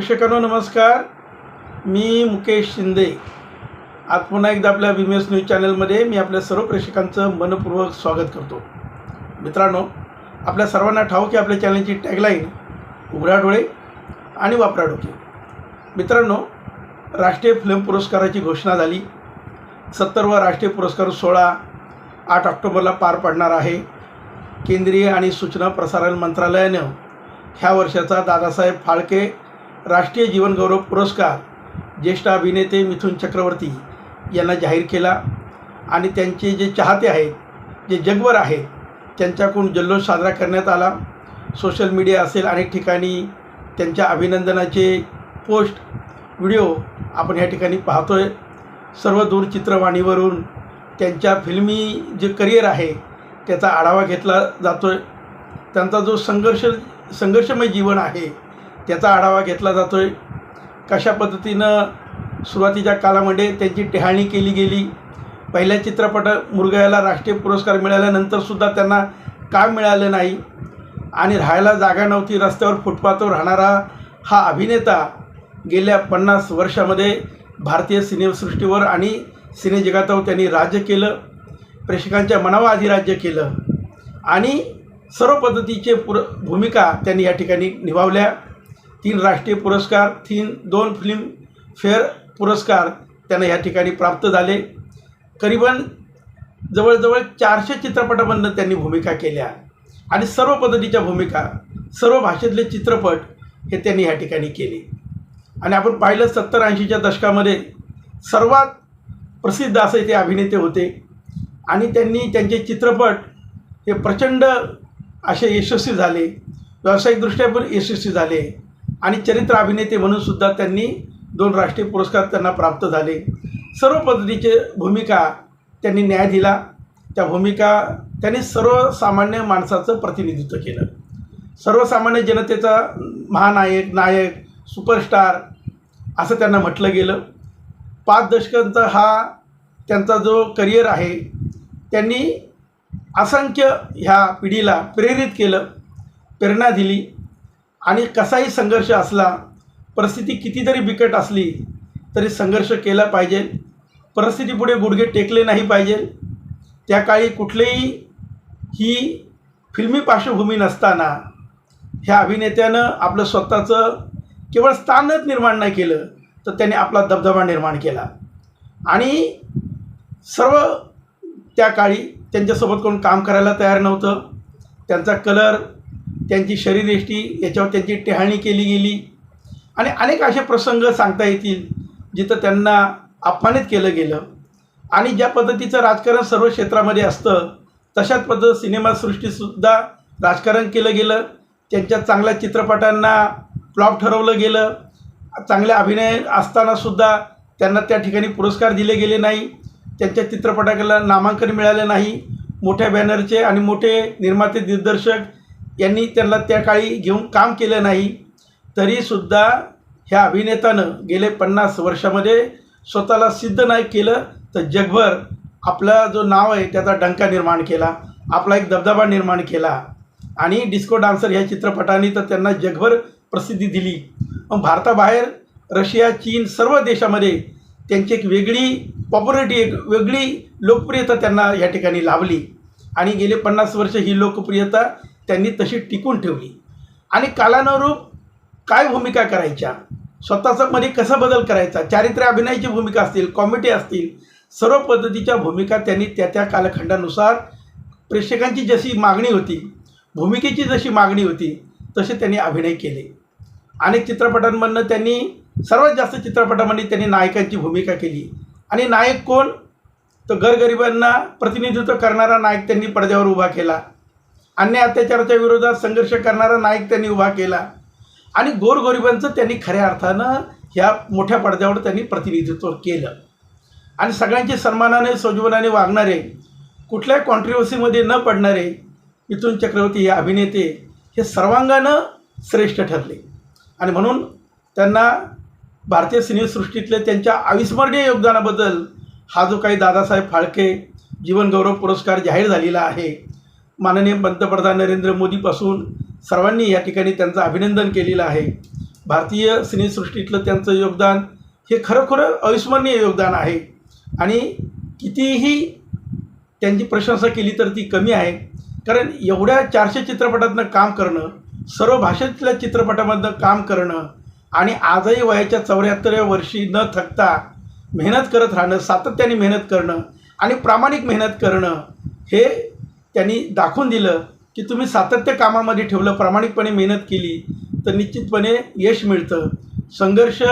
प्रेक्षकांनो नमस्कार. मी मुकेश शिंदे. आज पुन्हा एकदा आपल्या बी एस न्यूज चॅनलमध्ये मी आपल्या सर्व प्रेक्षकांचं मनपूर्वक स्वागत करतो. मित्रांनो आपल्या सर्वांना ठाऊक की आपल्या चॅनलची टॅगलाईन उघडा डोळे आणि वापरा डोके. मित्रांनो राष्ट्रीय फिल्म पुरस्काराची घोषणा झाली. सत्तरवा राष्ट्रीय पुरस्कार सोहळा आठ ऑक्टोबरला पार पडणार आहे. केंद्रीय आणि सूचना प्रसारण मंत्रालयानं ह्या वर्षाचा दादासाहेब फाळके राष्ट्रीय जीवनगौरव पुरस्कार ज्येष्ठ अभिनेते मिथुन चक्रवर्ती यांना जाहीर केला. आणि त्यांचे जे चाहते आहेत जे जगभर आहेत त्यांच्याकडून जल्लोष साजरा करण्यात आला. सोशल मीडिया असेल अनेक ठिकाणी त्यांच्या अभिनंदनाचे पोस्ट व्हिडिओ आपण ह्या ठिकाणी पाहतो आहे सर्व दूरचित्रवाणीवरून त्यांच्या फिल्मी जे करिअर आहे त्याचा आढावा घेतला जातो आहे त्यांचा जो संघर्ष संघर्षमय जीवन आहे त्याचा आढावा घेतला जातो आहे कशा पद्धतीनं सुरुवातीच्या काळामध्ये त्यांची टेहाणी केली गेली? पहिल्या चित्रपट मुरगयाला राष्ट्रीय पुरस्कार मिळाल्यानंतरसुद्धा त्यांना काम मिळालं नाही? आणि राहायला जागा नव्हती रस्त्यावर फुटपाथवर राहणारा हा अभिनेता गेल्या पन्नास वर्षामध्ये भारतीय सिनेसृष्टीवर आणि सिनेजगातावर त्यांनी राज्य केलं प्रेक्षकांच्या मनावर आधी राज्य केलं आणि सर्व पद्धतीचे पुर भूमिका त्यांनी या ठिकाणी निभावल्या. तीन राष्ट्रीय पुरस्कार तीन दोन फिल्म फेअर पुरस्कार त्यांना या ठिकाणी प्राप्त झाले. करीबन जवळजवळ चारशे चित्रपटामधनं त्यांनी भूमिका केल्या. आणि सर्व पद्धतीच्या भूमिका सर्व भाषेतले चित्रपट हे त्यांनी या ठिकाणी केले. आणि आपण पाहिलं सत्तर ऐंशीच्या दशकामध्ये सर्वात प्रसिद्ध असे ते अभिनेते होते. आणि त्यांनी त्यांचे चित्रपट हे प्रचंड असे यशस्वी झाले. व्यावसायिकदृष्ट्या पण यशस्वी झाले. आणि चरित्र अभिनेते म्हणून सुद्धा त्यांनी दोन राष्ट्रीय पुरस्कार त्यांना प्राप्त झाले. सर्व पद्धतीचे भूमिका त्यांनी न्याय दिला. त्या भूमिका त्यांनी सर्वसामान्य माणसाचं प्रतिनिधित्व केलं. सर्वसामान्य जनतेचा महानायक नायक सुपरस्टार असं त्यांना म्हटलं गेलं. पाच दशकांचा हा त्यांचा जो करिअर आहे त्यांनी असंख्य ह्या पिढीला प्रेरित केलं प्रेरणा दिली. आणि कसाही संघर्ष असला परिस्थिती कितीतरी बिकट असली तरी संघर्ष केला पाहिजे. परिस्थितीपुढे गुडघे टेकले नाही पाहिजे. त्या काळी कुठलेही ही फिल्मी पार्श्वभूमी नसताना ह्या अभिनेत्यानं आपलं स्वतःचं केवळ स्थानच निर्माण नाही केलं तर त्याने आपला दबदबा निर्माण केला. आणि सर्व त्या काळी त्यांच्यासोबत कोण काम करायला तयार नव्हतं. त्यांचा कलर त्यांची शरीरयष्टी याच्यावर त्यांची टेहाळणी केली गेली. आणि अनेक असे प्रसंग सांगता येतील जिथं त्यांना अपमानित केलं गेलं. आणि ज्या पद्धतीचं राजकारण सर्व क्षेत्रामध्ये असतं तशाच पद्धत सिनेमासृष्टीसुद्धा राजकारण केलं गेलं. त्यांच्या चांगल्या चित्रपटांना फ्लॉप ठरवलं गेलं. चांगल्या अभिनय असतानासुद्धा त्यांना त्या ठिकाणी पुरस्कार दिले गेले नाही. त्यांच्या चित्रपटाला नामांकन मिळालं नाही. मोठ्या बॅनरचे आणि मोठे निर्माते दिग्दर्शक यांनी त्यांना त्या काळी घेऊन काम केलं नाही तरीसुद्धा ह्या अभिनेत्यानं गेले पन्नास वर्षामध्ये स्वतःला सिद्ध नाही केलं तर जगभर आपला जो नाव आहे त्याचा डंका निर्माण केला आपला एक दबदबा निर्माण केला. आणि डिस्को डान्सर ह्या चित्रपटाने तर त्यांना जगभर प्रसिद्धी दिली. मग भारताबाहेर रशिया चीन सर्व देशामध्ये त्यांची एक वेगळी पॉप्युलरिटी एक वेगळी लोकप्रियता त्यांना या ठिकाणी लाभली. आणि गेले पन्नास वर्ष ही लोकप्रियता त्यांनी तशी टिकून ठेवली. आणि कालानुरूप काय भूमिका करायच्या? स्वतःचा मध्ये कसा बदल करायचा? चारित्र्य अभिनयाची भूमिका असतील कॉमेडी असतील सर्व पद्धतीच्या भूमिका त्यांनी त्या त्या कालखंडानुसार प्रेक्षकांची जशी मागणी होती भूमिकेची जशी मागणी होती तसे त्यांनी अभिनय केले. अनेक चित्रपटांमधनं त्यांनी सर्वात जास्त चित्रपटामध्ये त्यांनी नायकांची भूमिका केली. आणि नायक कोण? तर गरगरिबांना प्रतिनिधित्व करणारा नायक त्यांनी पडद्यावर उभा केला. अन्याय अत्याचाराच्या विरोधात संघर्ष करणारा नायक त्यांनी उभा केला. आणि गोरगरिबांचं त्यांनी खऱ्या अर्थानं ह्या मोठ्या पडद्यावर त्यांनी प्रतिनिधित्व केलं. आणि सगळ्यांचे सन्मानाने सजीवनाने वागणारे कुठल्याही कॉन्ट्रिवर्सीमध्ये न पडणारे मिथुन चक्रवर्ती हे अभिनेते हे सर्वांगानं श्रेष्ठ ठरले. आणि म्हणून त्यांना भारतीय सिनेसृष्टीतले त्यांच्या अविस्मरणीय योगदानाबद्दल हा जो काही दादासाहेब फाळके जीवनगौरव पुरस्कार जाहीर झालेला आहे माननीय पंतप्रधान नरेंद्र मोदीपासून सर्वांनी या ठिकाणी त्यांचं अभिनंदन केलेलं आहे. भारतीय सिनेसृष्टीतलं त्यांचं योगदान हे खरोखरं अविस्मरणीय योगदान आहे. आणि कितीही त्यांची प्रशंसा केली तर ती कमी आहे. कारण एवढ्या चारशे चित्रपटातनं काम करणं सर्व भाषेतल्या चित्रपटामधनं काम करणं आणि आजही वयाच्या चौऱ्याहत्तराव्या वर्षी न थकता मेहनत करत राहणं सातत्याने मेहनत करणं आणि प्रामाणिक मेहनत करणं हे त्यांनी दाखवून दिलं की तुम्ही सातत्य कामामध्ये ठेवलं प्रामाणिकपणे मेहनत केली तर निश्चितपणे यश मिळतं. संघर्ष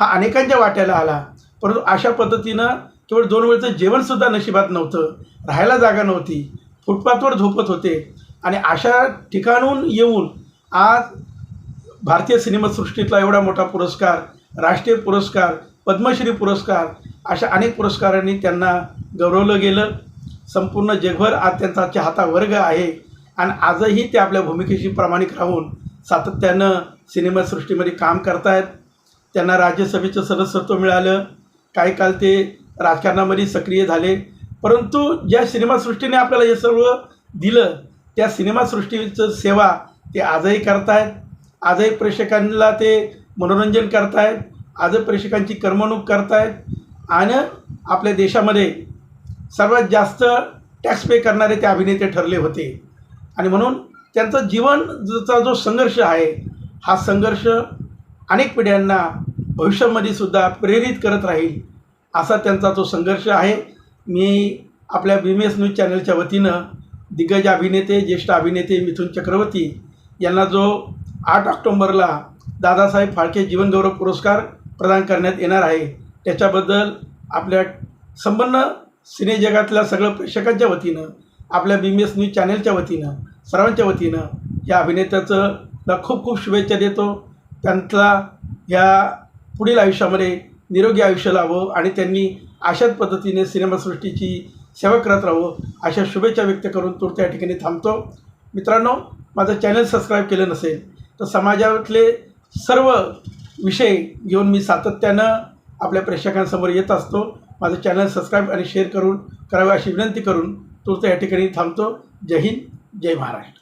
हा अनेकांच्या वाट्याला आला. परंतु अशा पद्धतीनं केवळ दोन वेळचं जेवणसुद्धा नशिबात नव्हतं. राहायला जागा नव्हती. फुटपाथवर झोपत होते. आणि अशा ठिकाणून येऊन आज भारतीय सिनेमासृष्टीतला एवढा मोठा पुरस्कार राष्ट्रीय पुरस्कार पद्मश्री पुरस्कार अशा अनेक पुरस्कारांनी त्यांना गौरवलं गेलं. संपूर्ण जगभर आज त्यांचा चाहता वर्ग आहे. आणि आजही ते आपल्या भूमिकेशी प्रामाणिक राहून सातत्यानं सिनेमासृष्टीमध्ये काम करतायत. त्यांना राज्यसभेचं सदस्यत्व मिळालं. काही काळ ते राजकारणामध्ये सक्रिय झाले. परंतु ज्या सिनेमासृष्टीने आपल्याला हे सर्व दिलं त्या सिनेमासृष्टीचं सेवा ते आजही करतायत. आजही प्रेक्षकांना ते मनोरंजन करतायत. आज प्रेक्षकांची करमणूक करतायत. आणि आपल्या देशामध्ये सर्वात जास्त टॅक्स पे करणारे ते अभिनेते ठरले होते. आणि म्हणून त्यांचा जीवनचा जो संघर्ष आहे हा संघर्ष अनेक पिढ्यांना भविष्यामध्ये सुद्धा प्रेरित करत राहील असा त्यांचा जो संघर्ष आहे. मी आपल्या बी एस न्यूज चॅनलच्या वतीनं दिग्गज अभिनेते ज्येष्ठ अभिनेते मिथुन चक्रवर्ती यांना जो आठ ऑक्टोंबरला दादासाहेब फाळके जीवनगौरव पुरस्कार प्रदान करण्यात येणार आहे त्याच्याबद्दल आपल्या संपन्न सिने जगातल्या सगळं प्रेक्षकांच्या वतीनं आपल्या बी एस न्यूज चॅनलच्या वतीनं सर्वांच्या वतीनं या अभिनेत्याचं ला खूप खूप शुभेच्छा देतो. त्यांचा या पुढील आयुष्यामध्ये निरोगी आयुष्य लावं आणि त्यांनी अशाच पद्धतीने सिनेमासृष्टीची सेवा करत राहावं अशा शुभेच्छा व्यक्त करून तो त्या ठिकाणी थांबतो. मित्रांनो माझं चॅनल सबस्क्राईब केलं नसेल तर समाजातले सर्व विषय घेऊन मी सातत्यानं आपल्या प्रेक्षकांसमोर येत असतो. माझं चॅनल सबस्क्राईब आणि शेअर करून करावे अशी विनंती करून तूर्त या ठिकाणी थांबतो. जय हिंद जय महाराष्ट्र.